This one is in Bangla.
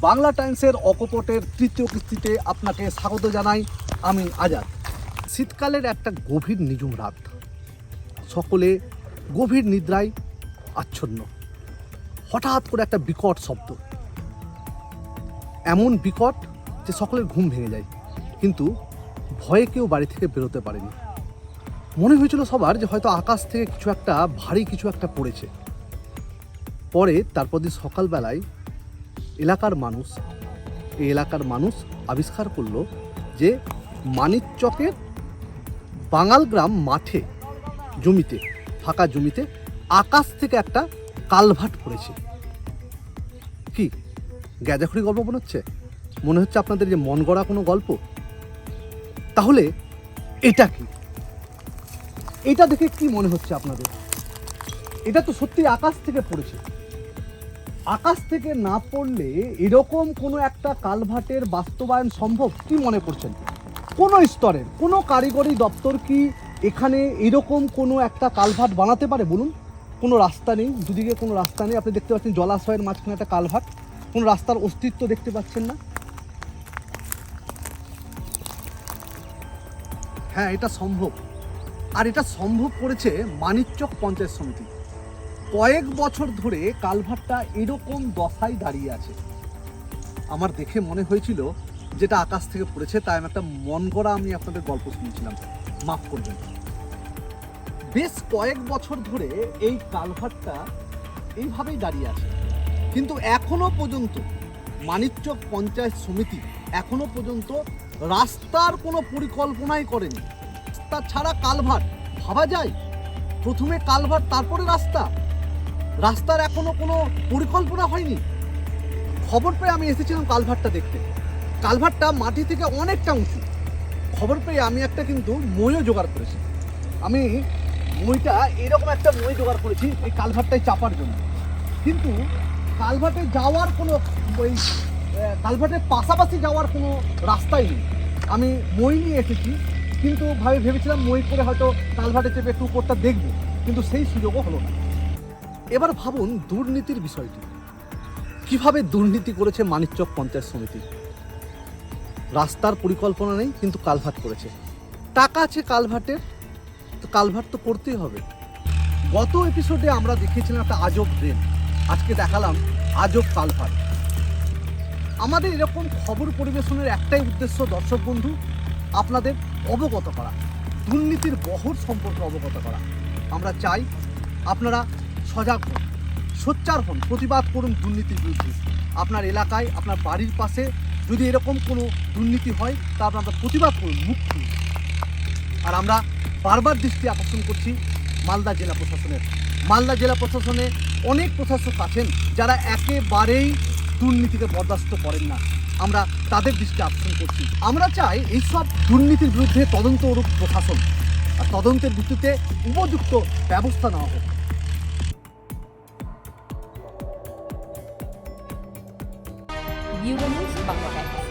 বাংলা টাইমসের অকপটের তৃতীয় কিস্তিতে আপনাকে স্বাগত জানাই আমি আজাদ। শীতকালের একটা গভীর নিঝুম রাত। সকলে গভীর নিদ্রায় আচ্ছন্ন। হঠাৎ করে একটা বিকট শব্দ। এমন বিকট যে সকলের ঘুম ভেঙে যায়। কিন্তু ভয়ে কেউ বাড়ি থেকে বেরোতে পারেনি। মনে হয়েছিল সবার যে হয়তো আকাশ থেকে কিছু একটা, ভারী কিছু একটা পড়েছে। পরে তারপর দিন সকালবেলায় এলাকার মানুষ, এই এলাকার মানুষ আবিষ্কার করল যে মানিকচকের বাঙাল গ্রাম মাঠে, জমিতে, ফাঁকা জমিতে আকাশ থেকে একটা কালভার্ট পড়েছে। কি? গ্যাজাখড়ি গল্প মনে হচ্ছে? মনে হচ্ছে আপনাদের যে মন গড়া কোনো গল্প? তাহলে এটা কি? এটা দেখে কি মনে হচ্ছে আপনাদের? এটা তো সত্যি আকাশ থেকে পড়েছে। আকাশ থেকে না পড়লে এরকম কোনো একটা কালভার্টের বাস্তবায়ন সম্ভব কি মনে করছেন? কোনো স্তরের, কোনো কারিগরি দপ্তর কি এখানে এরকম কোনো একটা কালভার্ট বানাতে পারে? বলুন। কোনো রাস্তা নেই, দুদিকে কোনো রাস্তা নেই। আপনি দেখতে পাচ্ছেন জলাশয়ের মাঝখানে একটা কালভার্ট কোনো রাস্তার অস্তিত্ব দেখতে পাচ্ছেন না? হ্যাঁ এটা সম্ভব। আর এটা সম্ভব করেছে মানিকচক পঞ্চায়েত সমিতি। কয়েক বছর ধরে কালভারটা এরকম দশায় দাঁড়িয়ে আছে। আমার দেখে মনে হয়েছিল যেটা আকাশ থেকে পড়েছে, তাই আমি একটা মন গড়া আমি আপনাদের গল্প শুনেছিলাম মাফ করবেন। বেশ কয়েক বছর ধরে এই কালভারটা এইভাবেই দাঁড়িয়ে আছে। কিন্তু এখনও পর্যন্ত মানিকচক পঞ্চায়েত সমিতি এখনও পর্যন্ত রাস্তার কোনো পরিকল্পনাই করেনি। রাস্তা ছাড়া কালভার্ট ভাবা যায়? প্রথমে কালভার্ট তারপরে রাস্তা? রাস্তার এখনও কোনো পরিকল্পনা হয়নি। খবর পেয়ে আমি এসেছিলাম কালভার্টটা দেখতে। কালভার্টটা মাটি থেকে অনেকটা উঁচু। খবর পেয়ে আমি একটা কিন্তু মইও জোগাড় করেছি। আমি মইটা এরকম একটা মই জোগাড় করেছি এই কালভার্টটায় চাপার জন্য। কিন্তু কালভার্টে যাওয়ার কোনো ওই কালভার্টের পাশাপাশি যাওয়ার কোনো রাস্তাই নেই। আমি মই নিয়ে এসেছি, কিন্তু ভাবে ভেবেছিলাম মই করে হয়তো কালভার্টে চেপে একটু উপরটা দেখব, কিন্তু সেই সুযোগও হলো না। এবার ভাবুন দুর্নীতির বিষয়টি। কীভাবে দুর্নীতি করেছে মানিকচক পঞ্চায়েত সমিতি? রাস্তার পরিকল্পনা নেই, কিন্তু কালভার্ট করেছে। টাকা আছে কালভার্টের, তো কালভার্ট তো করতেই হবে। গত এপিসোডে আমরা দেখিয়েছিলাম একটা আজব ড্রেন আজকে দেখালাম আজব কালভার্ট। আমাদের এরকম খবর পরিবেশনের একটাই উদ্দেশ্য দর্শক বন্ধু, আপনাদের অবগত করা। দুর্নীতির বহর সম্পর্কে অবগত করা। আমরা চাই আপনারা সজাগ হন, সোচ্চার হন, প্রতিবাদ করুন দুর্নীতির বিরুদ্ধে। আপনার এলাকায়, আপনার বাড়ির পাশে যদি এরকম কোনো দুর্নীতি হয়, তা আপনারা প্রতিবাদ করুন, মুখ আর আমরা বারবার দৃষ্টি আকর্ষণ করছি মালদা জেলা প্রশাসনের। মালদা জেলা প্রশাসনে অনেক প্রশাসক আছেন যারা একেবারেই দুর্নীতিকে বরদাস্ত করেন না। আমরা তাদের দৃষ্টি আকর্ষণ করছি। আমরা চাই এইসব দুর্নীতির বিরুদ্ধে তদন্ত রূপ প্রশাসন আর তদন্তের ভিত্তিতে উপযুক্ত ব্যবস্থা নেওয়া হোক। ビューゴニュース番組です。